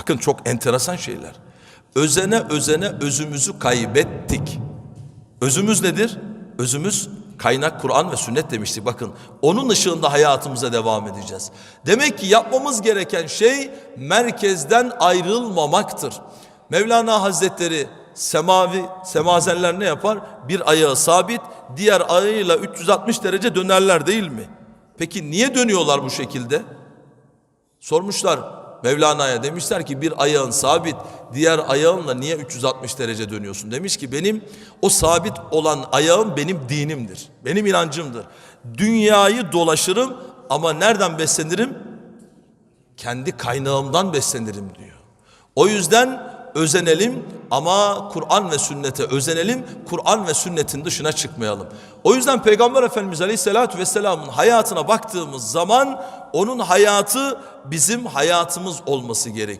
Bakın çok enteresan şeyler. Özene özene özümüzü kaybettik. Özümüz nedir? Özümüz kaynak Kur'an ve sünnet demiştik. Bakın onun ışığında hayatımıza devam edeceğiz. Demek ki yapmamız gereken şey merkezden ayrılmamaktır. Mevlana Hazretleri semavi, semazenler ne yapar? Bir ayağı sabit, diğer ayağıyla 360 derece dönerler değil mi? Peki niye dönüyorlar bu şekilde? Sormuşlar Mevlana'ya demişler ki bir ayağın sabit diğer ayağınla niye 360 derece dönüyorsun? Demiş ki benim o sabit olan ayağım benim dinimdir. Benim inancımdır. Dünyayı dolaşırım ama nereden beslenirim? Kendi kaynağımdan beslenirim diyor. O yüzden özenelim ama Kur'an ve sünnete özenelim. Kur'an ve sünnetin dışına çıkmayalım. O yüzden Peygamber Efendimiz Aleyhisselatü Vesselam'ın hayatına baktığımız zaman onun hayatı bizim hayatımız olması gerek.